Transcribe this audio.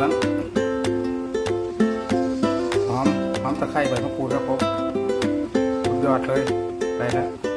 ลืองหอมหอมตะไคร้ใบมะกรูดครับผมยอดเลยไปแล้ว